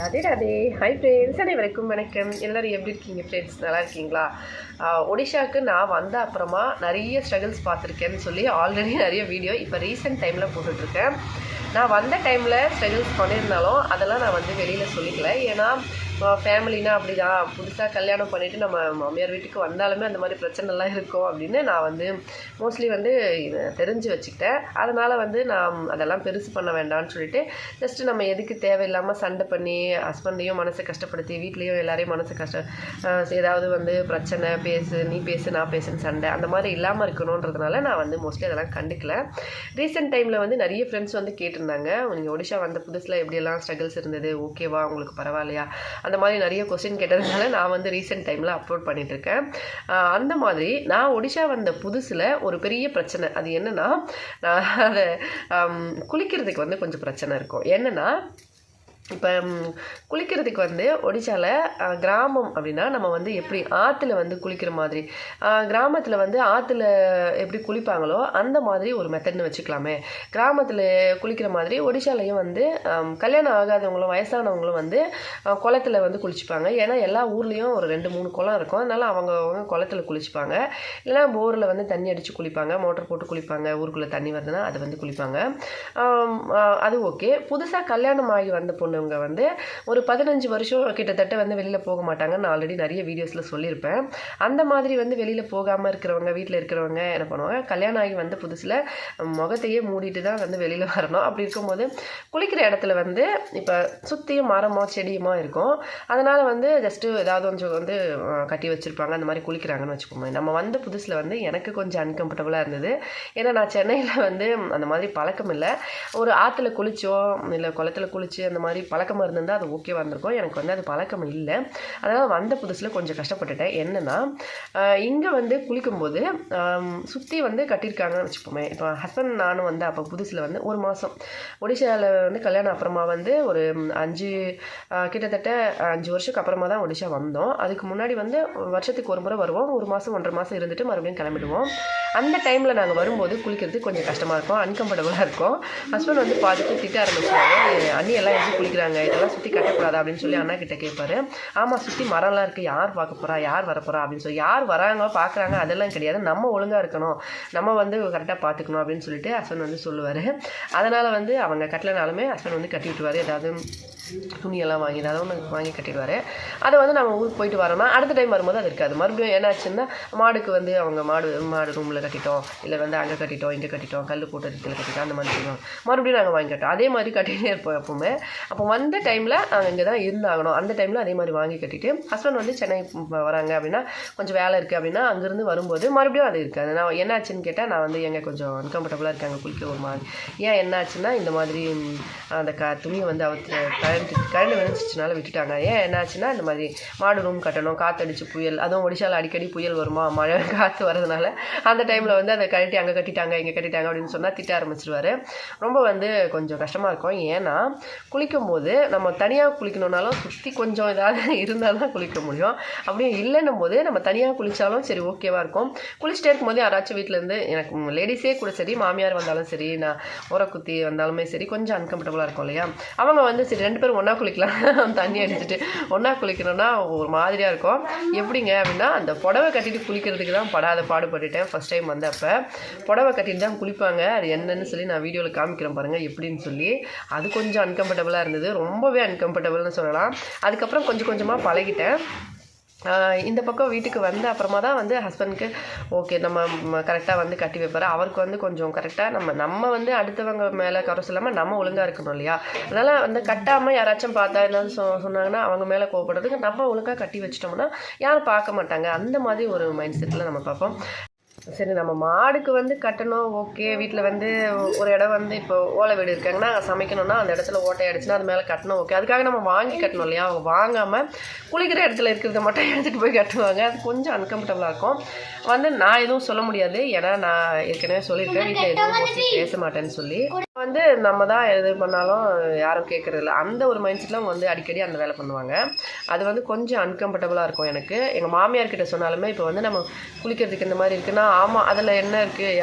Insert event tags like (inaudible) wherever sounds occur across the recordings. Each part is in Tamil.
ராதே ராதே. ஹாய் ஃப்ரெண்ட்ஸ் அனைவருக்கும் வணக்கம். எல்லோரும் எப்படி இருக்கீங்க ஃப்ரெண்ட்ஸ் நல்லா இருக்கீங்களா? ஒடிஷாவுக்கு ஒடிஷாக்கு நான் வந்த அப்புறமா நிறைய ஸ்ட்ரகிள்ஸ் பார்த்துருக்கேன்னு சொல்லி ஆல்ரெடி நிறைய வீடியோ இப்போ ரீசெண்ட் டைமில் போட்டுட்ருக்கேன். நான் வந்த டைமில் ஸ்ட்ரகிள்ஸ் பண்ணியிருந்தாலும் அதெல்லாம் நான் வந்து வெளியில் சொல்லிக்கல. ஏன்னா ஃபேமிலினா அப்படி தான் புதுசாக கல்யாணம் பண்ணிவிட்டு நம்ம மாமியார் வீட்டுக்கு வந்தாலுமே அந்த மாதிரி பிரச்சனைலாம் இருக்கும் அப்படின்னு நான் வந்து மோஸ்ட்லி வந்து இதை தெரிஞ்சு வச்சுக்கிட்டேன். அதனால் வந்து நான் அதெல்லாம் பெருசு பண்ண வேண்டாம்னு சொல்லிட்டு ஜஸ்ட்டு நம்ம எதுக்கு தேவையில்லாமல் சண்டை பண்ணி ஹஸ்பண்டையும் மனசை கஷ்டப்படுத்தி வீட்லேயும் எல்லாரையும் மனசு கஷ்ட ஏதாவது வந்து பிரச்சனை பேசு நீ பேசு நான் பேசுன்னு சண்டை அந்த மாதிரி இல்லாமல் இருக்கணுன்றதுனால நான் வந்து மோஸ்ட்லி அதெல்லாம் கண்டுக்கல. ரீசெண்ட் டைமில் வந்து நிறைய ஃப்ரெண்ட்ஸ் வந்து கேட்டிருந்தாங்க. நீங்கள் ஒடிஷா வந்த புதுசில் எப்படியெல்லாம் ஸ்ட்ரகிள்ஸ் இருந்தது? ஓகேவா உங்களுக்கு பரவாயில்லையா? அந்த மாதிரி நிறைய கொஸ்டின் கேட்டதுனால நான் வந்து ரீசெண்ட் டைமில் அப்லோட் பண்ணிகிட்ருக்கேன் அந்த மாதிரி நான் ஒடிஷா வந்த புதுசில் ஒரு பெரிய பிரச்சனை. அது என்னென்னா நான் அதை குளிக்கிறதுக்கு வந்து கொஞ்சம் பிரச்சனை இருக்கும். என்னென்னா இப்போ குளிக்கிறதுக்கு வந்து ஒடிசாவில் கிராமம் அப்படின்னா நம்ம வந்து எப்படி ஆற்றுல வந்து குளிக்கிற மாதிரி கிராமத்தில் வந்து ஆற்றுல எப்படி குளிப்பாங்களோ அந்த மாதிரி ஒரு மெத்தட்னு வச்சுக்கலாமே. கிராமத்தில் குளிக்கிற மாதிரி ஒடிசாலையும் வந்து கல்யாணம் ஆகாதவங்களும் வயசானவங்களும் வந்து குளத்தில் குளத்துல வந்து குளிச்சுப்பாங்க. ஏன்னா எல்லா ஊர்லேயும் ஒரு ரெண்டு மூணு குளம் இருக்கும். அதனால் அவங்க அவங்க குளத்துல குளிச்சுப்பாங்க. இல்லைன்னா போரில் வந்து தண்ணி அடித்து குளிப்பாங்க. மோட்டர் போட்டு குளிப்பாங்க. ஊருக்குள்ளே தண்ணி வருதுன்னா அதை வந்து குளிப்பாங்க. அது ஓகே. புதுசாக கல்யாணம் ஆகி வந்த பொண்ணு இருக்கிறவங்க வந்து ஒரு பதினஞ்சு வருஷம் கிட்டத்தட்ட வந்து வெளியில் போக மாட்டாங்க நான் ஆல்ரெடி நிறைய வீடியோஸில் சொல்லியிருப்பேன். அந்த மாதிரி வந்து வெளியில் போகாமல் இருக்கிறவங்க வீட்டில் இருக்கிறவங்க என்ன பண்ணுவாங்க? கல்யாணம் ஆகி வந்து புதுசில் முகத்தையே மூடிட்டு தான் வந்து வெளியில் வரணும். அப்படி இருக்கும்போது குளிக்கிற இடத்துல வந்து இப்போ சுற்றியும் மரமோ செடியுமோ இருக்கும். அதனால் வந்து ஜஸ்ட்டு ஏதாவது கொஞ்சம் வந்து கட்டி வச்சுருப்பாங்க. அந்த மாதிரி குளிக்கிறாங்கன்னு வச்சுக்கோங்க நம்ம வந்த புதுசில் வந்து எனக்கு கொஞ்சம் அன்கம்ஃபர்டபுளாக இருந்தது. ஏன்னா நான் சென்னையில் வந்து அந்த மாதிரி பழக்கம் இல்லை. ஒரு ஆற்றுல குளித்தோம் இல்லை குளத்துல குளித்து அந்த மாதிரி பழக்கமாக இருந்திருந்தால் அது ஓகேவாக இருந்திருக்கும். எனக்கு வந்து அது பழக்கம் இல்லை. அதனால் வந்த புதுசில் கொஞ்சம் கஷ்டப்பட்டுட்டேன். என்னென்னா இங்கே வந்து குளிக்கும்போது சுற்றி வந்து கட்டியிருக்காங்கன்னு வச்சுப்போமே இப்போ ஹஸ்பண்ட் நானும் வந்து அப்போ புதுசில் வந்து ஒரு மாதம் ஒடிஷாவில் வந்து கல்யாணம் அப்புறமா வந்து ஒரு அஞ்சு கிட்டத்தட்ட அஞ்சு வருஷத்துக்கு அப்புறமா தான் ஒடிஷா வந்தோம். அதுக்கு முன்னாடி வந்து வருஷத்துக்கு ஒரு முறை வருவோம். ஒரு மாதம் ஒன்றரை மாதம் இருந்துட்டு மறுபடியும் கிளம்பிடுவோம். அந்த டைமில் நாங்கள் வரும்போது குளிக்கிறது கொஞ்சம் கஷ்டமாக இருக்கும். அன்கம்ஃபர்டபுளாக இருக்கும். ஹஸ்பண்ட் வந்து பார்த்துட்டு திட்ட ஆரம்பிச்சாங்க அண்ணி எல்லாம் எப்படி குளிக்கிறாங்க இதெல்லாம் சுற்றி கட்டக்கூடாது? அப்படின்னு சொல்லி அண்ணா கிட்ட கேட்பாரு ஆமாம் சுற்றி மரம்லாம் இருக்குது யார் பார்க்க போகிறா யார் வரப்போகிறா அப்படின்னு சொல்லி. யார் வராங்க பார்க்குறாங்க. அதெல்லாம் கிடையாது. நம்ம ஒழுங்காக இருக்கணும். நம்ம வந்து கரெக்டாக பார்த்துக்கணும். அப்படின்னு சொல்லிட்டு ஹஸ்பண்ட் வந்து சொல்லுவார். அதனால் வந்து அவங்க கட்டலனாலுமே ஹஸ்பண்ட் வந்து கட்டி விட்டுவார் ஏதாவது துணியெல்லாம் வாங்கி அதை ஒன்று வாங்கி கட்டிடுவார். அதை வந்து நம்ம ஊருக்கு போயிட்டு வரோம்னா அடுத்த டைம் வரும்போது அது இருக்காது. மறுபடியும் என்னாச்சுன்னா மாடுக்கு வந்து அவங்க மாடு மாடு ரூமில் கட்டிட்டோம் இல்லை வந்து அங்கே கட்டிட்டோம் இங்கே கட்டிட்டோம் கல் போட்ட இடத்துல கட்டிட்டோம் அந்த மாதிரி சொல்லுவாங்க. மறுபடியும் நாங்கள் வாங்கி கட்டோம் அதே மாதிரி கட்டிகிட்டே இருப்போம் எப்போவுமே. அப்போ வந்த டைமில் நாங்கள் இங்கே தான் இருந்தாகணும். அந்த டைமில் அதே மாதிரி வாங்கி கட்டிட்டு ஹஸ்பண்ட் வந்து சென்னை வராங்க அப்படின்னா கொஞ்சம் வேலை இருக்குது அப்படின்னா அங்கேருந்து வரும்போது மறுபடியும் அது இருக்காது. நான் என்னாச்சுன்னு கேட்டால் நான் வந்து எங்கே கொஞ்சம் அன்கம்ஃபர்டபுளாக இருக்காங்க குளிக்க ஒரு மாதிரி. ஏன் என்னாச்சுன்னா இந்த மாதிரி அந்த க துணியை வந்து அவத்து கரண்ட் கரண்ட் விழுந்துச்சுனால விட்டுட்டாங்க. ஏன் என்னாச்சுன்னா இந்த மாதிரி மாடு ரூம் கட்டணும் காற்றடிச்சு புயல் அதுவும் ஒடிஷாவில் அடிக்கடி புயல் வருமா? மழை காற்று வரதுனால அந்த டைமில் வந்து அதை கழட்டி அங்கே கட்டிட்டாங்க இங்கே கட்டிட்டாங்க அப்படின்னு சொன்னால் திட்ட ஆரம்பிச்சிருவார். ரொம்ப வந்து கொஞ்சம் கஷ்டமாக இருக்கும். ஏன்னா குளிக்கும்போது நம்ம தனியாக குளிக்கணுன்னாலும் சுற்றி கொஞ்சம் ஏதாவது இருந்தால் தான் குளிக்க முடியும். அப்படியும் இல்லைன்னும் போது நம்ம தனியாக குளித்தாலும் சரி ஓகேவாக இருக்கும். குளிச்சுட்டே இருக்கும்போது யாராச்சும் வீட்டிலேருந்து எனக்கு லேடிஸே கூட சரி மாமியார் வந்தாலும் சரி நான் உர குத்தி வந்தாலுமே சரி கொஞ்சம் அன்கம்ஃபர்டபுளாக இருக்கும் இல்லையா? அவங்க வந்து சரி ரெண்டு பேரும் ஒன்றா குளிக்கலாம். தண்ணி அடிச்சுட்டு ஒன்றா குளிக்கணும்னா ஒரு மாதிரியாக இருக்கும். எப்படிங்க அப்படின்னா அந்த புடவை கட்டிட்டு குளிக்கிறதுக்கு தான் படாத பாடுபட்டுட்டேன் ஃபஸ்ட் டைம் வந்தப்போ. புடவை கட்டிட்டு தான் குளிப்பாங்க. அது என்னன்னு சொல்லி நான் வீடியோவில் காமிக்கிறேன் பாருங்கள் எப்படின்னு சொல்லி. அது கொஞ்சம் அன்கம்ஃபர்டபுளாக இருந்தது. ரொம்பவே அன்கம்ஃபர்டபுள்னு சொல்லலாம். அதுக்கப்புறம் கொஞ்சம் கொஞ்சமாக பழகிட்டேன். இந்த பக்கம் வீட்டுக்கு வந்த அப்புறமா தான் வந்து ஹஸ்பண்ட்க்கு ஓகே நம்ம கரெக்டாக வந்து கட்டி வைப்பார். அவருக்கு வந்து கொஞ்சம் கரெக்டாக நம்ம நம்ம வந்து அடுத்தவங்க மேலே கரை சொல்லாமல் நம்ம ஒழுங்காக இருக்கணும் இல்லையா? அதனால் வந்து கட்டாமல் யாராச்சும் பார்த்தா என்னன்னு சொ சொன்னாங்கன்னா அவங்க மேலே கோவப்படுறதுக்கு நம்ம ஒழுங்காக கட்டி வச்சிட்டோம்னா யாரும் பார்க்க மாட்டாங்க. அந்த மாதிரி ஒரு மைண்ட் செட்டில் நம்ம பார்ப்போம். சரி நம்ம மாடுக்கு வந்து கட்டணும். ஓகே வீட்டில் வந்து ஒரு இடம் வந்து இப்போ ஓலை வீடு இருக்காங்கன்னா அங்கே சமைக்கணும்னா அந்த இடத்துல ஓட்டை அடிச்சுன்னா அது மேலே கட்டணும். ஓகே அதுக்காக நம்ம வாங்கி கட்டணும் இல்லையா? அவங்க வாங்காமல் குளிக்கிற இடத்துல இருக்கிறத மட்டும் எடுத்துகிட்டு போய் கட்டுவாங்க. அது கொஞ்சம் அன்கம்ஃபர்டபுளாக இருக்கும். வந்து நான் எதுவும் சொல்ல முடியாது. ஏன்னா நான் ஏற்கனவே சொல்லியிருக்கேன். வீட்டில் எதுவும் பேச மாட்டேன்னு சொல்லி. வந்து நம்ம தான் எது பண்ணாலும் யாரும் கேட்குறதில்ல அந்த ஒரு மைண்ட் செட்டில் அவங்க வந்து அடிக்கடி அந்த வேலை பண்ணுவாங்க. அது வந்து கொஞ்சம் அன்கம்ஃபர்டபுளாக இருக்கும் எனக்கு. எங்கள் மாமியார்கிட்ட சொன்னாலுமே இப்போ வந்து நம்ம குளிக்கிறதுக்கு இந்த மாதிரி இருக்குன்னா ஆமாம் அதில் என்ன இருக்குது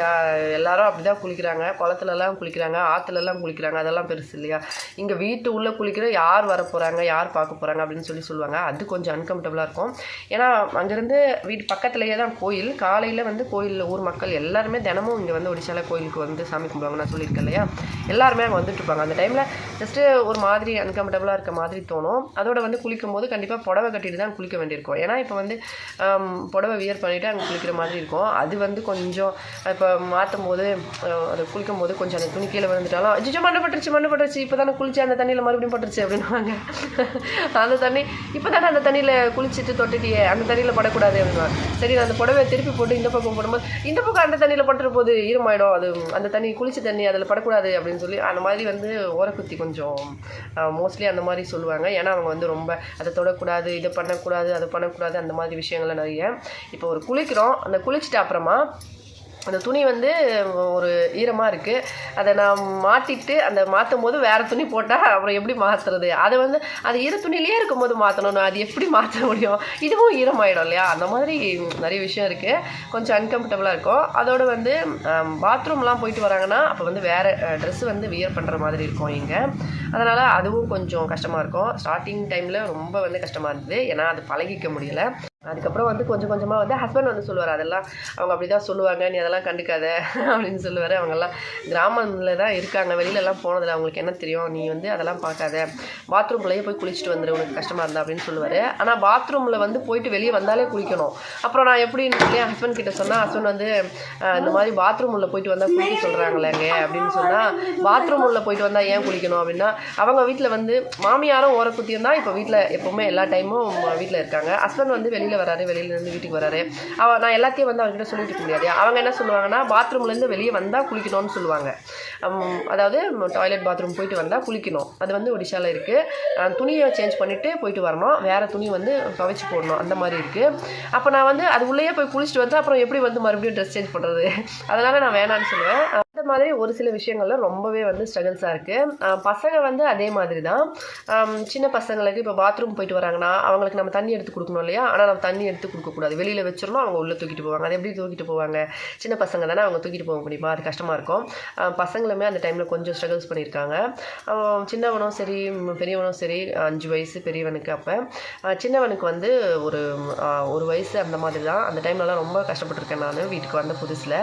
எல்லாரும் அப்படி தான் குளிக்கிறாங்க. குளத்துலலாம் குளிக்கிறாங்க ஆற்றுலலாம் குளிக்கிறாங்க. அதெல்லாம் பெருசு இல்லையா? இங்கே வீட்டு உள்ளே குளிக்கிற யார் வர போகிறாங்க யார் பார்க்க போகிறாங்க அப்படின்னு சொல்லி சொல்லுவாங்க. அது கொஞ்சம் அன்கம்ஃபர்டபுளாக இருக்கும். ஏன்னா அங்கேருந்து வீட்டு பக்கத்துலேயே தான் கோயில். காலையில் வந்து கோயிலில் ஊர் மக்கள் எல்லாருமே தினமும் இங்கே வந்து ஒடிசால கோயிலுக்கு வந்து சாமி கும்பிடுவாங்க நான் சொல்லியிருக்கேன் இல்லையா? எல்லாருமே அங்கே வந்துட்டு இருப்பாங்க. அந்த டைமில் ஜஸ்ட்டு ஒரு மாதிரி அன்கம்ஃபர்டபுளாக இருக்க மாதிரி தோணும். அதோட வந்து குளிக்கும் போது கண்டிப்பாக புடவை கட்டிட்டு தான் குளிக்க வேண்டியிருக்கும். ஏன்னா இப்போ வந்து புடவை வியர் பண்ணிவிட்டு அங்கே குளிக்கிற மாதிரி இருக்கும். அது வந்து கொஞ்சம் இப்போ மாற்றும் போது அதை அது குளிக்கும் போது கொஞ்சம் அந்த துணி கீழே விழுந்துட்டாலும் அஜிச்சோ மண்ணு பட்டுருச்சு மண்ணு பட்டுருச்சு இப்போ தானே குளிச்சு அந்த தண்ணியில் மறுபடியும் பட்டுருச்சு அப்படின்வாங்க அந்த தண்ணி இப்போ தானே அந்த தண்ணியில் குளிச்சுட்டு தொட்டுட்டியே அந்த தண்ணியில் படக்கூடாது அப்படின்னுவாங்க. சரி நான் அந்த புடவை திருப்பி போட்டு இந்த பக்கம் போடும்போது இந்த பக்கம் அந்த தண்ணியில் பட்டுற போது ஈரமாயிடும். அது அந்த தண்ணி குளிச்ச தண்ணி அதில் படக்கூடாது அப்படின்னு சொல்லி அந்த மாதிரி வந்து ஓரக்குத்தி கொஞ்சம் மோஸ்ட்லி அந்த மாதிரி சொல்லுவாங்க. ஏன்னா அவங்க வந்து ரொம்ப அதை தொடக்கூடாது இதை பண்ணக்கூடாது அதை பண்ணக்கூடாது அந்த மாதிரி விஷயங்கள்லாம் நிறைய. இப்போ ஒரு குளிக்கிறோம். அந்த குளிச்சுட்டு அப்புறமா அந்த துணி வந்து ஒரு ஈரமாக இருக்குது அதை நான் மாற்றிட்டு அந்த மாற்றும் போது வேறு துணி போட்டால் அப்புறம் எப்படி மாற்றுறது அதை வந்து அது ஈர துணியிலேயே இருக்கும்போது மாற்றணும் அது எப்படி மாற்ற முடியும்? இதுவும் ஈரமாயிடும் இல்லையா? அந்த மாதிரி நிறைய விஷயம் இருக்குது கொஞ்சம் அன்கம்ஃபர்டபுளாக இருக்கும். அதோடு வந்து பாத்ரூம்லாம் போயிட்டு வராங்கன்னா அப்போ வந்து வேறு ட்ரெஸ் வந்து வியர் பண்ணுற மாதிரி இருக்கும் இங்கே. அதனால் அதுவும் கொஞ்சம் கஷ்டமாக இருக்கும். ஸ்டார்டிங் டைமில் ரொம்ப வந்து கஷ்டமாக இருந்தது. ஏன்னா அது பழகிக்க முடியல. அதுக்கப்புறம் வந்து கொஞ்சம் கொஞ்சமாக வந்து ஹஸ்பண்ட் வந்து சொல்லுவார் அதெல்லாம் அவங்க அப்படி தான் சொல்லுவாங்க நீ அதெல்லாம் கண்டுக்காத (laughs) அப்படின்னு சொல்லுவார். அவங்கெல்லாம் கிராமத்தில் தான் இருக்காங்க வெளியிலலாம் போனதில்லை. அவங்களுக்கு என்ன தெரியும்? நீ வந்து அதெல்லாம் பார்க்காத. பாத்ரூம்குள்ளேயே போய் குளிச்சுட்டு வந்துடு உனக்கு கஷ்டமாக இருந்தா அப்படின்னு சொல்லுவார். ஆனால் பாத்ரூமில் வந்து போயிட்டு வெளியே வந்தாலே குளிக்கணும். அப்புறம் நான் எப்படி என் ஹஸ்பண்ட் கிட்ட சொன்னால் ஹஸ்பண்ட் வந்து இந்த மாதிரி பாத்ரூம் உள்ள போயிட்டு வந்தால் குளிக்க சொல்கிறாங்களேங்க அப்படின்னு சொன்னால் பாத்ரூம் உள்ள போயிட்டு வந்தால் ஏன் குளிக்கணும்? அப்படின்னா அவங்க வீட்டில் வந்து மாமியாரும் ஓரக்குத்தியும் தான் இப்போ வீட்டில் எப்போவுமே எல்லா டைமும் வீட்டில் இருக்காங்க. ஹஸ்பண்ட் வந்து வெளியே வெளியில் வராரு வெளியிலேருந்து வீட்டுக்கு வராரு. அவ நான் எல்லாத்தையும் வந்து அவங்ககிட்ட சொல்லிட்டு இருக்க முடியாது. அவங்க என்ன சொல்லுவாங்கன்னா பாத்ரூம்லேருந்து வெளியே வந்தால் குளிக்கணும்னு சொல்லுவாங்க. அதாவது டாய்லெட் பாத்ரூம் போயிட்டு வந்தால் குளிக்கணும். அது வந்து ஒடிஷாவில் இருக்குது துணியை சேஞ்ச் பண்ணிவிட்டு போயிட்டு வரணும். வேறு துணி வந்து துவைச்சி போடணும். அந்த மாதிரி இருக்குது அப்போ நான் வந்து அது உள்ளேயே போய் குளிச்சுட்டு வந்து அப்புறம் எப்படி வந்து மறுபடியும் ட்ரெஸ் சேஞ்ச் பண்ணுறது அதனால் நான் வேணான்னு சொல்லுவேன். இந்த மாதிரி ஒரு சில விஷயங்கள்ல ரொம்பவே வந்து ஸ்ட்ரகிள்ஸாக இருக்குது பசங்க வந்து அதே மாதிரி தான். சின்ன பசங்களுக்கு இப்போ பாத்ரூம் போயிட்டு வராங்கன்னா அவங்களுக்கு நம்ம தண்ணி எடுத்து கொடுக்கணும் இல்லையா? ஆனால் நம்ம தண்ணி எடுத்து கொடுக்கக்கூடாது வெளியில் வச்சிடணும் அவங்க உள்ளே தூக்கிட்டு போவாங்க. அது எப்படி தூக்கிட்டு போவாங்க? சின்ன பசங்க தானே அவங்க தூக்கிட்டு போக முடியுமா? அது கஷ்டமாக இருக்கும். பசங்களுமே அந்த டைமில் கொஞ்சம் ஸ்ட்ரகிள்ஸ் பண்ணியிருக்காங்க. சின்னவனும் சரி பெரியவனும் சரி அஞ்சு வயசு பெரியவனுக்கு அப்போ. சின்னவனுக்கு வந்து ஒரு ஒரு வயசு அந்த மாதிரி தான். அந்த டைம்லலாம் ரொம்ப கஷ்டப்பட்டிருக்கேன் நான் வீட்டுக்கு வந்த புதுசில்.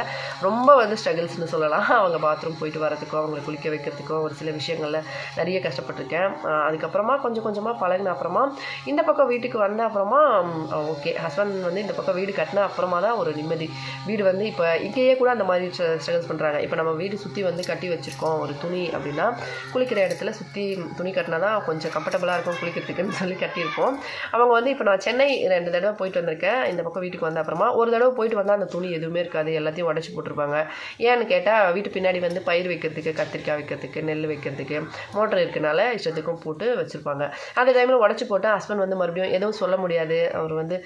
ரொம்ப வந்து ஸ்ட்ரகிள்ஸ்னு சொல்லலாம். அவங்க பாத்ரூம் போயிட்டு வரதுக்கோ அவங்களை குளிக்க வைக்கிறதுக்கோ ஒரு சில விஷயங்களில் நிறைய கஷ்டப்பட்டிருக்கேன். அதுக்கப்புறமா கொஞ்சம் கொஞ்சமாக பழகின அப்புறமா இந்த பக்கம் வீட்டுக்கு வந்த அப்புறமா ஓகே ஹஸ்பண்ட் வந்து இந்த பக்கம் வீடு கட்டின அப்புறமா தான் ஒரு நிம்மதி. வீடு வந்து இப்போ இங்கேயே கூட அந்த மாதிரி ஸ்ட்ரகிள்ஸ் பண்ணுறாங்க இப்போ நம்ம வீடு சுற்றி வந்து கட்டி வச்சுருக்கோம் ஒரு துணி அப்படின்னா குளிக்கிற இடத்துல சுற்றி துணி கட்டினா தான் கொஞ்சம் கம்ஃபர்டபுளாக இருக்கும் குளிக்கிறதுக்குன்னு சொல்லி கட்டியிருப்போம். அவங்க வந்து இப்போ நான் சென்னை ரெண்டு தடவை போயிட்டு வந்திருக்கேன். இந்த பக்கம் வீட்டுக்கு வந்த அப்புறமா ஒரு தடவை போயிட்டு வந்தால் அந்த துணி எதுவுமே இருக்காது. எல்லாத்தையும் உடச்சி போட்டிருப்பாங்க. ஏன்னு கேட்டால் வீட்டு பின்னாடி வந்து பயிர் வைக்கிறதுக்கு கத்திரிக்காய் வைக்கிறதுக்கு நெல் வைக்கிறதுக்கு மோட்டர் இருக்கனால இஷ்டத்துக்கும் போட்டு வச்சுருப்பாங்க. அந்த டைமில் உடச்சி போட்டால் ஹஸ்பண்ட் வந்து மறுபடியும் எதுவும் சொல்ல முடியாது. அவர் வந்து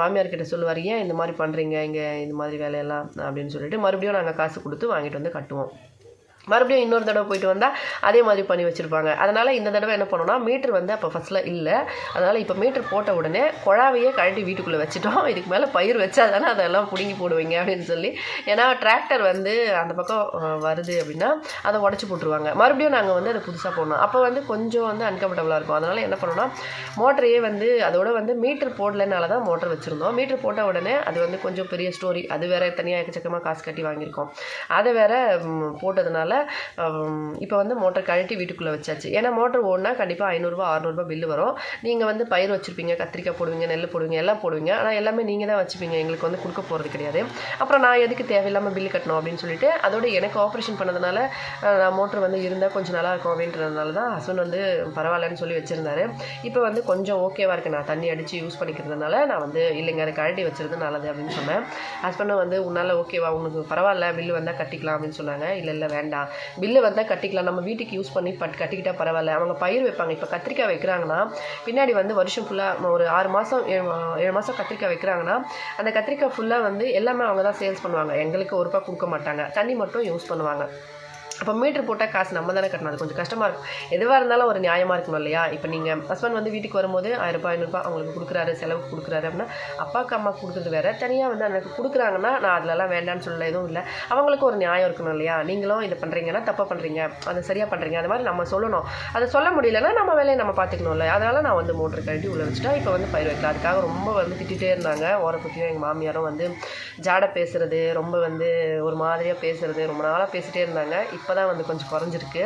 மாமியார் கிட்ட சொல்லுவார் ஏன் இந்த மாதிரி பண்ணுறீங்க இங்கே இந்த மாதிரி வேலையெல்லாம்? அப்படின்னு சொல்லிட்டு மறுபடியும் நாங்கள் காசு கொடுத்து வாங்கிட்டு வந்து கட்டுவோம். மறுபடியும் இன்னொரு தடவை போயிட்டு வந்தால் அதே மாதிரி பண்ணி வச்சுருப்பாங்க. அதனால் இந்த தடவை என்ன பண்ணோம்னா மீட்ரு வந்து அப்போ ஃபஸ்ட்டில் இல்லை. அதனால் இப்போ மீட்ரு போட்ட உடனே குழாவையே கழட்டி வீட்டுக்குள்ளே வச்சுட்டோம். இதுக்கு மேலே பயிர் வச்சா தானே அதெல்லாம் பிடுங்கி போடுவீங்க அப்படின்னு சொல்லி. ஏன்னா டிராக்டர் வந்து அந்த பக்கம் வருது அப்படின்னா அதை உடச்சி போட்டுருவாங்க. மறுபடியும் நாங்கள் வந்து அதை புதுசாக போடணும். அப்போ வந்து கொஞ்சம் வந்து அன்கம்ஃபர்டபுளாக இருக்கும். அதனால் என்ன பண்ணோம்னா மோட்டரையே வந்து அதோட வந்து மீட்ரு போடலனால தான் மோட்டர் வச்சுருந்தோம். மீட்ரு போட்ட உடனே அது வந்து கொஞ்சம் பெரிய ஸ்டோரி அது வேறு தனியாக எக்கச்சக்கமாக காசு கட்டி வாங்கியிருக்கோம். அதை வேற போட்டதுனால இப்போ வந்து மோட்டர் கழட்டி வீட்டுக்குள்ளே வச்சாச்சு. ஏன்னா மோட்டர் ஓடினா கண்டிப்பாக ஐநூறுரூவா அறநூறுபா பில்லு வரும். நீங்கள் வந்து பயிர் வச்சுருப்பீங்க கத்திரிக்காய் போடுவீங்க நெல் போடுவீங்க எல்லாம் போடுவீங்க. ஆனால் எல்லாமே நீங்கள் தான் வச்சுப்பீங்க. எங்களுக்கு வந்து கொடுக்க போகிறது கிடையாது. அப்புறம் நான் எதுக்கு தேவையில்லாமல் பில்லு கட்டணும் அப்படின்னு சொல்லிட்டு அதோட எனக்கு ஆப்ரேஷன் பண்ணதுனால நான் மோட்டர் வந்து இருந்தால் கொஞ்சம் நல்லா இருக்கும் அப்படின்றதுனால தான் ஹஸ்பண்ட் வந்து பரவாயில்லன்னு சொல்லி வச்சுருந்தாரு. இப்போ வந்து கொஞ்சம் ஓகேவாக இருக்குது நான் தண்ணி அடித்து யூஸ் பண்ணிக்கிறதுனால நான் வந்து இல்லைங்க அதை கழட்டி வச்சுருது நல்லது அப்படின்னு சொன்னேன். ஹஸ்பண்டும் வந்து உன்னால் ஓகேவா உனக்கு பரவாயில்ல பில்லு வந்தால் கட்டிக்கலாம் அப்படின்னு சொன்னாங்க. இல்லை இல்லை வேண்டாம். பில்லு வந்தால் கட்டிக்கலாம். நம்ம வீட்டுக்கு யூஸ் பண்ணி பட் கட்டிக்கிட்டால் பரவாயில்ல. அவங்க பயிர் வைப்பாங்க. இப்போ கத்திரிக்காய் வைக்கிறாங்கன்னா பின்னாடி வந்து வருஷம் ஃபுல்லாக ஒரு ஆறு மாதம் ஏழு மா- ஏழு மாதம் கத்திரிக்காய் வைக்கிறாங்கன்னா அந்த கத்திரிக்காய் ஃபுல்லாக வந்து எல்லாமே அவங்க தான் சேல்ஸ் பண்ணுவாங்க. எங்களுக்கு ஒரு கொடுக்க மாட்டாங்க. தண்ணி மட்டும் யூஸ் பண்ணுவாங்க. அப்போ மீட்ரு போட்டால் காசு நம்ம தானே கட்டணும். அது கொஞ்சம் கஷ்டமாக இருக்கும். எதுவாக இருந்தாலும் ஒரு நியாயமாக இருக்கணும் இல்லையா? இப்போ நீங்கள் ஹஸ்பண்ட் வந்து வீட்டுக்கு வரும்போது ஆயிரரூபா ஐநூறுபா அவங்களுக்கு கொடுக்குறாரு செலவுக்கு கொடுக்குறாரு அப்படின்னா அப்பாவுக்கு அம்மா கொடுக்குறது வேறு. தனியாக வந்து எனக்கு கொடுக்குறாங்கன்னா நான் அதிலலாம் வேண்டாம்னு சொல்ல எதுவும் இல்லை. அவங்களுக்கு ஒரு நியாயம் இருக்கணும் இல்லையா? நீங்களும் இதை பண்ணுறீங்கன்னா தப்பாக பண்ணுறீங்க அதை சரியாக பண்ணுறீங்க அது மாதிரி நம்ம சொல்லணும். அதை சொல்ல முடியலன்னா நம்ம வேலையை நம்ம பார்த்துக்கணும்ல அதனால் நான் வந்து மோட்டர் கழட்டி உள்ளே வச்சுட்டா இப்போ வந்து பயிர் வைக்கலாம். அதுக்காக ரொம்ப வந்து திட்டிகிட்டே இருந்தாங்க. ஓரப்பத்தியும் எங்கள் மாமியாரும் வந்து ஜாட பேசுகிறது ரொம்ப வந்து ஒரு மாதிரியாக பேசுகிறது ரொம்ப நாளாக பேசிகிட்டே இருந்தாங்க. இப்போ தான் வந்து கொஞ்சம் குறைஞ்சிருக்கு.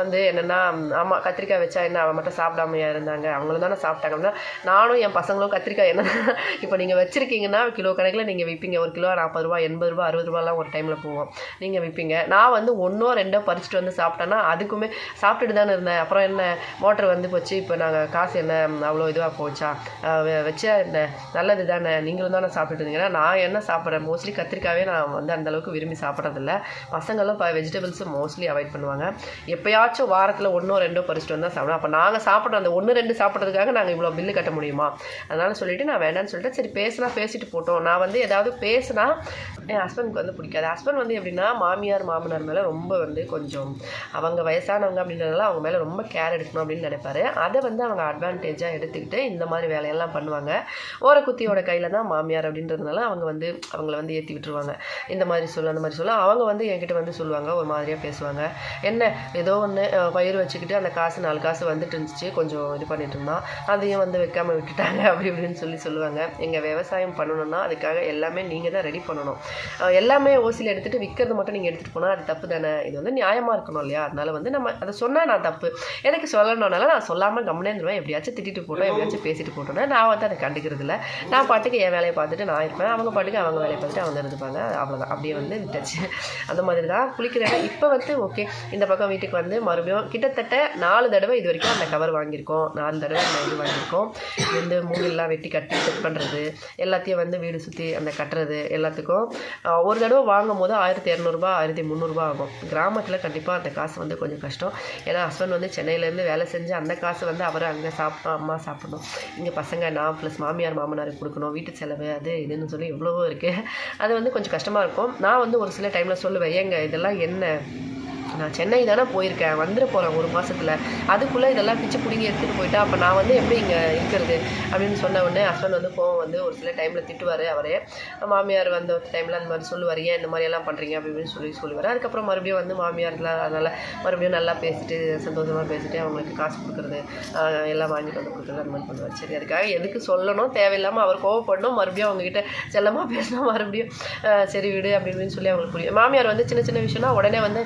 வந்து என்னென்னா ஆமாம் கத்திரிக்காய் வச்சா என்ன அவன் மட்டும் சாப்பிடாமையா இருந்தாங்க. அவங்களும் தானே சாப்பிட்டாங்கன்னா அப்படின்னா நானும் என் பசங்களும் கத்திரிக்காய் என்ன இப்போ நீங்கள் வச்சுருக்கீங்கன்னா கிலோ கணக்கில் நீங்கள் விற்பீங்க ஒரு கிலோ நாற்பது ரூபா எண்பது ரூபா அறுபது ரூபாலாம் ஒரு டைமில் போவோம். நீங்கள் விற்பீங்க நான் வந்து ஒன்றோ ரெண்டோ பறிச்சுட்டு வந்து சாப்பிட்டேன்னா அதுக்குமே சாப்பிட்டுட்டு தானே இருந்தேன். அப்புறம் என்ன மோட்டர் வந்து போச்சு. இப்போ நாங்கள் காசு என்ன அவ்வளோ இதுவாக போச்சா? வச்சா என்ன? நல்லது தானே. நீங்களும் தானே சாப்பிட்டுட்டு இருந்தீங்கன்னா நான் என்ன சாப்பிட்றேன்? மோஸ்ட்லி கத்திரிக்காவே நான் வந்து அந்தளவுக்கு விரும்பி சாப்பிட்றதில்ல. பசங்களும் இப்போ வெஜிடபிள்ஸும் மோஸ்ட்லி அவாய்ட் பண்ணுவாங்க. எப்போயாச்சும் வாரத்தில் ஒன்றோ ரெண்டோ பறிச்சுட்டு வந்தால் சாப்பிடுவோம் அப்போ நாங்கள் சாப்பிட்றோம் அந்த ஒன்று ரெண்டு சாப்பிட்றதுக்காக நாங்கள் இவ்வளோ பில்லு கட்ட முடியுமா? அதனால் சொல்லிவிட்டு நான் வேண்டாம்னு சொல்லிட்டு சரி பேசினா பேசிட்டு போட்டோம். நான் வந்து ஏதாவது பேசினா என் ஹஸ்பண்டுக்கு வந்து பிடிக்காது. ஹஸ்பண்ட் வந்து எப்படின்னா மாமியார் மாமனார் மேலே ரொம்ப வந்து கொஞ்சம் அவங்க வயசானவங்க அப்படின்றதுனால அவங்க மேலே ரொம்ப கேர் எடுக்கணும் அப்படின்னு நினைப்பாரு. அதை வந்து அவங்க அட்வான்டேஜாக எடுத்துக்கிட்டு இந்த மாதிரி வேலையெல்லாம் பண்ணுவாங்க. ஓரக்குத்தியோட கையில் தான் மாமியார் அப்படின்றதுனால அவங்க வந்து அவங்கள வந்து ஏற்றி விட்டுருவாங்க. இந்த மாதிரி சொல்லு அந்த மாதிரி சொல்ல. அவங்க வந்து என்கிட்ட வந்து சொல்லுவாங்க. ஒரு மாதிரியாக பேசுவாங்க. என்ன ஏதோ ஒன்று பயிர் வச்சுக்கிட்டு அந்த காசு நாலு காசு வந்துட்டு இருந்துச்சு கொஞ்சம் இது பண்ணிட்டு இருந்தான். அதையும் வந்து வைக்காம விட்டுட்டாங்க அப்படி இப்படின்னு சொல்லி சொல்லுவாங்க. எங்கள் விவசாயம் பண்ணணும்னா அதுக்காக எல்லாமே நீங்கள் தான் ரெடி பண்ணணும். எல்லாமே ஓசியில் எடுத்துகிட்டு விற்கிறது மட்டும் நீங்கள் எடுத்துகிட்டு போனால் அது தப்பு தானே? இது வந்து நியாயமாக இருக்கணும் இல்லையா? அதனால வந்து நம்ம அதை சொன்னால் நான் தப்பு. எனக்கு சொல்லணும்னால நான் சொல்லாமல் கம்முனே இருந்துருவேன் எப்படியாச்சும் திட்டிட்டு போட்டோம் எப்படியாச்சும் பேசிட்டு போட்டோன்னா நான் வந்து அதை கண்டுக்கிறது இல்லை நான் பாட்டுக்கு என் வேலையை பார்த்துட்டு நான் இருப்பேன். அவங்க பாட்டுக்கு அவங்க வேலையை பார்த்துட்டு அவங்க இருந்துப்பாங்க. அவ்வளோதான் அப்படியே வந்து விட்டாச்சு. அந்த மாதிரி தான் குளிக்கிறேன் இப்போ வந்து ஓகே இந்த பக்கம் வீட்டுக்கு வந்து மறுபடியும் கிட்டத்தட்ட நாலு தடவை இது வரைக்கும் அந்த கவர் வாங்கியிருக்கோம். நாலு தடவை அந்த இது வாங்கியிருக்கோம். இது வந்து மூங்கில்லாம் வெட்டி கட்டி செட் பண்ணுறது எல்லாத்தையும் வந்து வீடு சுற்றி அந்த கட்டுறது எல்லாத்துக்கும் ஒரு தடவை வாங்கும் போது ஆயிரத்தி இரநூறுபா ஆயிரத்தி முந்நூறுபா ஆகும். கிராமத்தில் கண்டிப்பாக அந்த காசு வந்து கொஞ்சம் கஷ்டம். ஏன்னா ஹஸ்பண்ட் வந்து சென்னையிலேருந்து வேலை செஞ்சு அந்த காசு வந்து அவர் அங்கே சாப்பிட்டோம் அம்மா சாப்பிடணும். இங்கே பசங்க நான் ப்ளஸ் மாமியார் மாமனாருக்கு கொடுக்கணும். வீட்டு செலவு அது இதுன்னு சொல்லி எவ்வளவோ இருக்குது அது வந்து கொஞ்சம் கஷ்டமாக இருக்கும். நான் வந்து ஒரு சில டைமில் சொல்லுவேன் ஏங்க இதெல்லாம் என்ன? நான் சென்னை தானே போயிருக்கேன் வந்துட போகிறேன் ஒரு மாதத்தில் அதுக்குள்ளே இதெல்லாம் பிச்சு பிடிங்கி எடுத்துகிட்டு போயிட்டா அப்போ நான் வந்து எப்படி இங்கே இருக்கிறது அப்படின்னு சொன்ன உடனே ஹஸ்பண்ட் வந்து கோவம் வந்து ஒரு சில டைமில் திட்டுவார் அவரே. மாமியார் வந்த டைமில் அந்த மாதிரி சொல்லுவார் ஏன் இந்த மாதிரி எல்லாம் பண்ணுறீங்க அப்படி இப்படின்னு சொல்லி சொல்லுவார். அதுக்கப்புறம் மறுபடியும் வந்து மாமியார்லாம் அதனால் மறுபடியும் நல்லா பேசிட்டு சந்தோஷமாக பேசிட்டு அவங்களுக்கு காசு கொடுக்குறது எல்லாம் வாங்கிட்டு வந்து கொடுக்குறது அந்த மாதிரி பண்ணுவார். சரி அதுக்காக எதுக்கு சொல்லணும் தேவையில்லாமல் அவர் கோவப்படணும் மறுபடியும் அவங்ககிட்ட செல்லமாக பேசணும் மறுபடியும் சரி விடு அப்படி இப்படின்னு சொல்லி அவங்களுக்கு புரியும். மாமியார் வந்து சின்ன சின்ன விஷயம்னா உடனே வந்து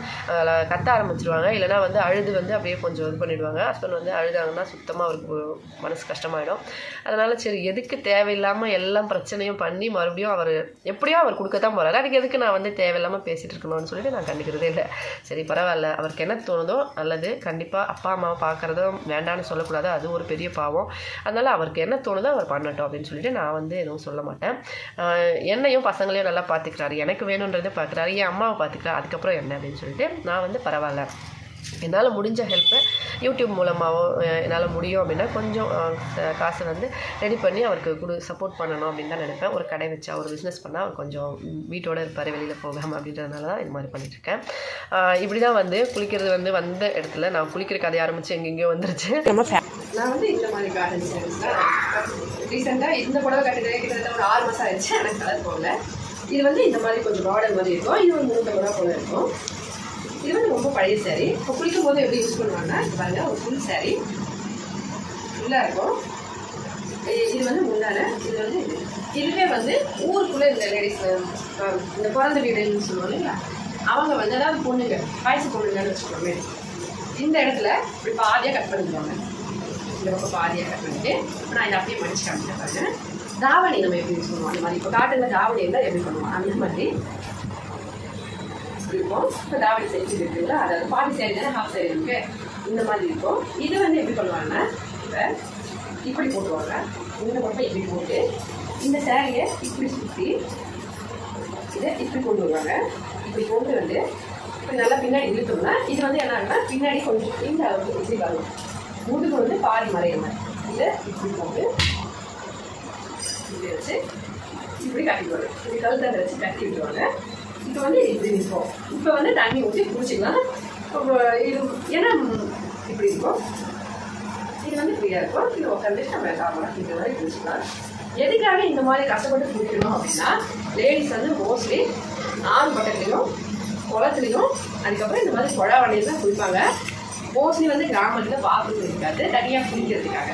கத்த ஆரம்பிச்சிருவாங்க. இல்லைனா வந்து அழுது வந்து அப்படியே கொஞ்சம் இது பண்ணிவிடுவாங்க ஹஸ்பண்ட் வந்து அழுதாங்கன்னா சுத்தமாக அவருக்கு மனசு கஷ்டமாயிடும். அதனால் சரி எதுக்கு தேவையில்லாமல் எல்லாம் பிரச்சனையும் பண்ணி மறுபடியும் அவர் எப்படியோ அவர் கொடுக்கத்தான் போகிறாரு அதுக்கு எதுக்கு நான் வந்து தேவையில்லாமல் பேசிகிட்டு இருக்கணும்னு சொல்லிட்டு நான் கண்டுக்கிறதே இல்லை. சரி பரவாயில்ல. அவருக்கு என்ன தோணுதோ நல்லது கண்டிப்பாக அப்பா அம்மாவை பார்க்குறதும் வேண்டாம்னு சொல்லக்கூடாது. அது ஒரு பெரிய பாவம். அதனால் அவருக்கு என்ன தோணுதோ அவர் பண்ணட்டும் அப்படின்னு சொல்லிட்டு நான் வந்து எதுவும் சொல்ல மாட்டேன். என்னையும் பசங்களையும் நல்லா பார்த்துக்கிறாரு எனக்கு வேணுன்றதை பார்க்குறாரு என் அம்மாவை பார்த்துக்கிறாரு அதுக்கப்புறம் என்ன அப்படின்னு சொல்லிட்டு நான் வந்து பரவாயில்ல. என்னால் முடிஞ்ச ஹெல்ப்பை யூடியூப் மூலமாகவோ என்னால் முடியும் அப்படின்னா கொஞ்சம் காசு வந்து ரெடி பண்ணி அவருக்கு கொடு சப்போர்ட் பண்ணணும் அப்படின்னு தான் நினைப்பேன். ஒரு கடை வச்சா ஒரு பிஸ்னஸ் பண்ணால் அவர் கொஞ்சம் வீட்டோட இருப்பார் வெளியில் போகாமல் அப்படின்றதுனால தான் இது மாதிரி பண்ணிட்டுருக்கேன். இப்படி தான் வந்து குளிக்கிறது வந்து வந்த இடத்துல நான் குளிக்கிற கதை ஆரம்பித்து எங்கெங்கேயோ வந்துருச்சு. நம்ம நான் வந்து இந்த மாதிரி கார்டன் ரீசெண்டாக இந்த புடவை கட்டுறது கிட்டத்தட்ட ஒரு ஆறு மாதம் ஆயிடுச்சு. எனக்கு கலர் போகல இது வந்து இந்த மாதிரி கொஞ்சம் மாடல் மாதிரி இருக்கும். இது ஒரு முந்நூற்றம்பது ரூபா போல இருக்கும். இது வந்து ரொம்ப பழைய சேரீ இப்போ குளிக்கும் போது எப்படி யூஸ் பண்ணுவாங்கன்னா இது பாருங்க ஒரு ஃபுல் சேரீ ஃபுல்லாக இருக்கும். இது வந்து முன்னால் இது வந்து இதுவே வந்து ஊருக்குள்ளே இந்த லேடிஸ் இந்த பிறந்த வீடுன்னு சொல்லுவாங்க இல்லைங்களா அவங்க வந்து அதாவது பொண்ணுங்க வயசு பொண்ணுங்கன்னு வச்சுக்கோமே. இந்த இடத்துல இப்படி பாதியாக கட் பண்ணிடுவாங்க இந்த பக்கம் பாதியாக கட் பண்ணிட்டு இப்போ நான் இதை அப்படியே மடிச்சு காமிச்சேன் பாருங்க. தாவணி நம்ம எப்படி யூஸ் பண்ணுவோம்? அந்த மாதிரி இப்போ காட்டுல தாவணி இருந்தால் எப்படி பண்ணுவோம்? அந்த மாதிரி இருக்கும். இப்போ தாவணி சைஸ் இருக்குங்களா அதாவது பாதி சைடு தானே ஹாஃப் சைடு இருக்கு. இந்த மாதிரி இருக்கும். இது வந்து எப்படி பண்ணுவாங்கன்னா இப்போ இப்படி போட்டுவாங்க. இந்த பக்கம் இப்படி போட்டு இந்த சேரீயை இப்படி சுற்றி இதை இப்படி கொண்டு வருவாங்க. இப்படி கொண்டு வந்து இப்படி நல்லா பின்னாடி இழுத்தோம்னா இது வந்து என்ன பின்னாடி கொஞ்சம் இந்த அளவுக்கு இப்படி வரும். முதுகு வந்து பாதி மறையணும் இதை இப்படி போட்டு இப்படி வச்சு இப்படி கட்டிடுவாங்க இப்படி கழுத்தை வச்சு கட்டி விட்டுருவாங்க இப்போ வந்து இப்படி இருக்கும் இப்போ வந்து தண்ணி ஊற்றி குடிச்சிக்கலாம் இப்போ இது ஏன்னா இப்படி இருக்கும். இது வந்து ஃப்ரீயாக இருக்கும். இது உட்காந்துட்டு நம்ம சாப்பிடலாம் இந்த மாதிரி குடிச்சிக்கலாம். எதுக்காக இந்த மாதிரி கஷ்டப்பட்டு குடிக்கணும் அப்படின்னா லேடிஸ் வந்து மோஸ்ட்லி ஆறு பக்கத்துலையும் குளத்துலையும் அதுக்கப்புறம் இந்த மாதிரி குழா வண்டியில் தான் குளிப்பாங்க. மோஸ்ட்லி வந்து கிராமத்தில் பாத்ரூம் இருக்காது. தனியாக குளிக்கிறதுக்காக.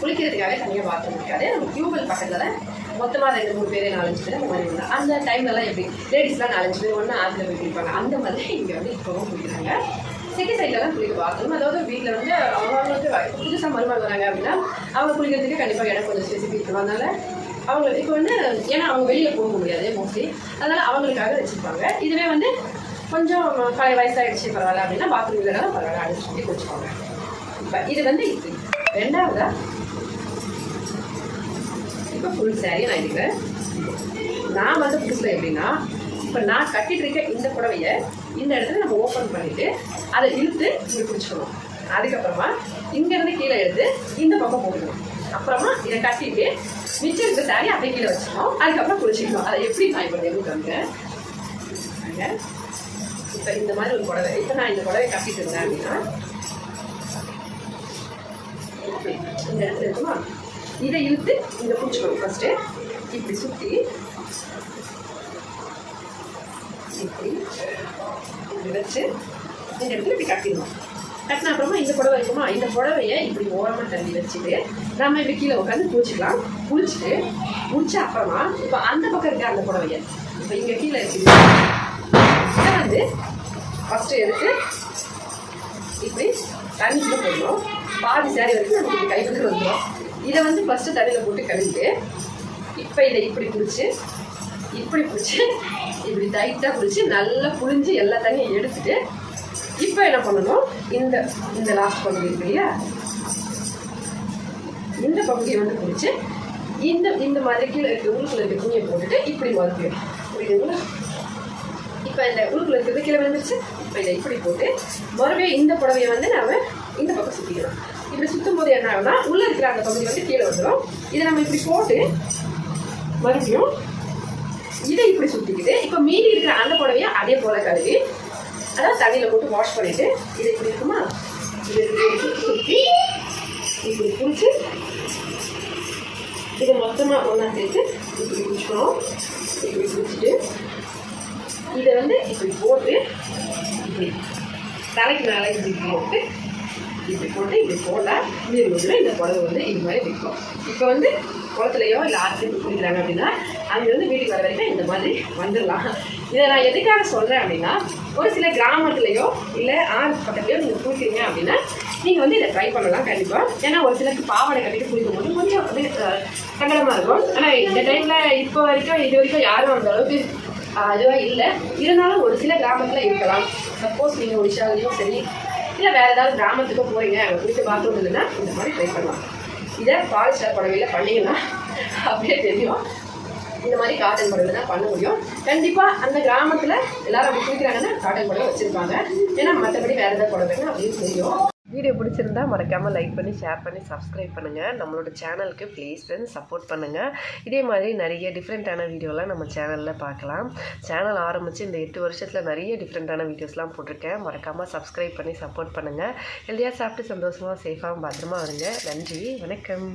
குளிக்கிறதுக்காக தனியாக பாத்ரூம் இருக்காது. நம்ம டியூபெல் பக்கத்தில் மொத்தமாக ரெண்டு மூணு பேர் நாலஞ்சு பேர் அந்த மாதிரி இருந்தாங்க அந்த டைம்லலாம் எப்படி? லேடிஸ்லாம் நாலஞ்சு பேர் ஒன்று ஆற்றுல போய் குளிப்பாங்க அந்த மாதிரி இங்கே வந்து இப்போவும் குளிக்கிறாங்க சிட்டி சைட்லலாம் குளிக்க பாத்ரூம் அதாவது வீட்டில் வந்து அவங்க வந்து புதுசாக மருமகள் வராங்க அப்படின்னா அவங்க குளிக்கிறதுக்கு கண்டிப்பாக இடம் கொஞ்சம் ஸ்பெசிஃபிக் இருக்கும். அதனால் அவங்க இப்போ வந்து ஏன்னா அவங்க வெளியில் போக முடியாது மோஸ்ட்லி அதனால் அவங்களுக்காக வச்சுருப்பாங்க. இதுவே வந்து கொஞ்சம் பழைய வயசாகிடுச்சு பரவாயில்ல அப்படின்னா பாத்ரூம் இல்லைனாலும் பரவாயில்ல அடிச்சு சொல்லி குளிச்சுப்பாங்க இப்போ இது வந்து இப்படி ஃபுல் சேரீ நான் எடுக்கிறேன் நான் வந்து புதுசில் எப்படின்னா இப்போ நான் கட்டிட்டு இருக்க இந்த புடவைய இந்த இடத்துல நம்ம ஓப்பன் பண்ணிட்டு அதை இழுத்து இங்கே பிடிச்சிக்கணும். அதுக்கப்புறமா இங்கேருந்து கீழே எடுத்து இந்த பக்கம் போடணும் அப்புறமா இதை கட்டிட்டு மிச்சம் இருக்க சாரி அப்படியே கீழே வச்சுக்கணும். அதுக்கப்புறம் குளிச்சிக்கணும் அதை எப்படி நான் இப்போ எதுவும் காமிக்கிறேன் இப்போ இந்த மாதிரி ஒரு புடவை இப்போ நான் இந்த புடவை கட்டிட்டு இருந்தேன் அப்படின்னா இந்த இடத்துல இருக்குமா? இதை இழுத்து இதை பிடிச்சிக்கணும் ஃபஸ்ட்டு இப்படி சுற்றி இப்படி இப்படி வச்சு இந்த இடத்துல இப்படி கட்டிடணும். கட்டின அப்புறமா இந்த புடவை இருக்குமா? இந்த புடவையை இப்படி ஓரமாக தள்ளி வச்சுட்டு நம்ம இப்படி கீழே உட்காந்து குளிச்சுக்கலாம் குளிச்சுட்டு குளிச்ச அப்புறமா இப்போ அந்த பக்கம் இருக்க அந்த புடவைய? இப்போ இங்கே கீழே இருக்குது. இதை வந்து ஃபஸ்ட்டு எடுத்து இப்படி தண்ணிக்குள்ள போடணும். பாதி சாரி வரைக்கும் நமக்கு இப்படி வந்துடும் இதை வந்து ஃபஸ்ட்டு தண்ணியில் போட்டு கழுவிட்டு இப்போ இதை இப்படி பிடிச்சி இப்படி பிடிச்சி இப்படி டைட்டாக பிடிச்சி நல்லா புழிஞ்சு எல்லா தண்ணியும் எடுத்துட்டு இப்போ என்ன பண்ணணும்? இந்த இந்த லாஸ்ட் பகுதி இருக்கு இல்லையா? இந்த பகுதியை வந்து பிடிச்சி இந்த இந்த மாதிரி கீழே இருக்க உருக்குள்ள இருக்க துணியை போட்டுட்டு இப்படி மறுக்கணும் புரியுதுங்களா? இப்போ இந்த உருக்குள்ள இருக்கிறது கீழே வந்துருச்சு இப்போ இதை இப்படி போட்டு மறுபடியும் இந்த புடவையை வந்து நாம் இந்த பக்கம் சுற்றிக்கலாம் இப்படி சுற்றும் போது என்ன ஆகும்னா உள்ளே இருக்கிற அந்த பகுதி வந்து கீழே வந்துடும் இதை நம்ம இப்படி போட்டு மறுபடியும் இதை இப்படி சுற்றிக்கிட்டு இப்போ மீதி இருக்கிற அந்த புடவையை அதே போல கழுவி அதாவது தண்ணியில் போட்டு வாஷ் பண்ணிட்டு இது இப்படி இருக்குமா? இது இப்படி சுற்றி இப்படி பிடிச்சி இதை மொத்தமாக ஒன்றா சேர்த்து இப்படி பிடிச்சிக்கணும். இப்படி பிடிச்சிட்டு இதை வந்து இப்படி போட்டு இப்படி தலைக்கு மேலே இப்படி போட்டு இப்படி போட்டு இப்படி போட்டால் நீர்மூட்டில் இந்த புடவை வந்து இது மாதிரி விற்கும். இப்போ வந்து குளத்துலையோ இல்லை ஆற்றுலையோ குளிக்கிறாங்க அப்படின்னா அங்கேருந்து வீட்டுக்கு வர வரைக்கும் இந்த மாதிரி வந்துடலாம். இதை நான் எதுக்காக சொல்கிறேன் அப்படின்னா ஒரு சில கிராமத்துலேயோ இல்லை ஆறு பக்கத்துலையோ நீங்கள் குளிக்கிறீங்க அப்படின்னா நீங்கள் வந்து இதை ட்ரை பண்ணலாம் கண்டிப்பாக ஏன்னா ஒரு சிலருக்கு பாவாடை கட்டிட்டு குளிக்கும் போது கொஞ்சம் வந்து சங்கடமாக இருக்கும். ஆனால் இந்த டைமில் இப்போ வரைக்கும் இது வரைக்கும் யாரும் அந்த அளவுக்கு அதுவாக இல்லை. இருந்தாலும் ஒரு சில கிராமத்தில் இருக்கலாம். சப்போஸ் நீங்கள் ஒடிஷாலையும் சரி இல்லை வேறு ஏதாவது கிராமத்துக்கு போகிறீங்க அங்கே பாத்ரூம் இல்லைன்னா இந்த மாதிரி ட்ரை பண்ணலாம். இதை பாலிஸ்டர் புடவையில் பண்ணீங்கன்னா அப்படியே தெரியும். இந்த மாதிரி காட்டன் புடவை தான் பண்ண முடியும். கண்டிப்பாக அந்த கிராமத்தில் எல்லாரும் அப்படி குளிக்கிறாங்கன்னா காட்டன் புடவை வச்சுருப்பாங்க. ஏன்னா மற்றபடி வேறு ஏதாவது புடவைன்னா அப்படின்னு தெரியும். வீடியோ பிடிச்சிருந்தா மறக்காமல் லைக் பண்ணி ஷேர் பண்ணி சப்ஸ்கிரைப் பண்ணுங்கள் நம்மளோட சேனலுக்கு ப்ளீஸ் ஃப்ரெண்ட்ஸ் சப்போர்ட் பண்ணுங்கள் இதே மாதிரி நிறைய டிஃப்ரெண்ட்டான வீடியோலாம் நம்ம சேனலில் பார்க்கலாம். சேனல் ஆரம்பித்து இந்த எட்டு வருஷத்தில் நிறைய டிஃப்ரெண்ட்டான வீடியோஸ்லாம் போட்டிருக்கேன். மறக்காமல் சப்ஸ்கிரைப் பண்ணி சப்போர்ட் பண்ணுங்கள் ஹெல்தியாக சாப்பிட்டு சந்தோஷமாக சேஃபாக பத்திரமா வருங்க நன்றி வணக்கம்.